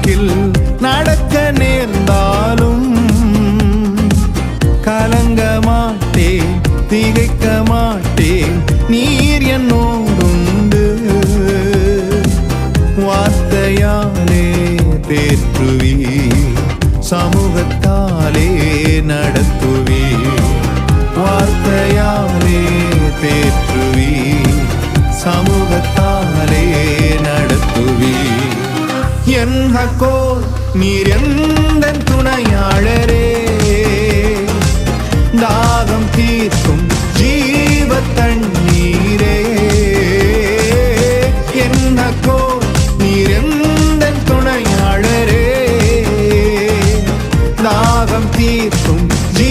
வாக்கில் நடக்க நேர்ந்தாலும் கலங்க மாட்டேன் திகைக்க மாட்டேன். நீர் என்னோடுண்டு. வார்த்தையாலே தேற்றுவி சமூகத்தாலே என் ஹக்கோல் நீர் எந்த துணையாளரே? தாகம் தீர்க்கும் ஜீவ தண்ணீரே என் ஹக்கோல் நீர் எந்த துணையாளரே? தாகம் தீர்க்கும் ஜீ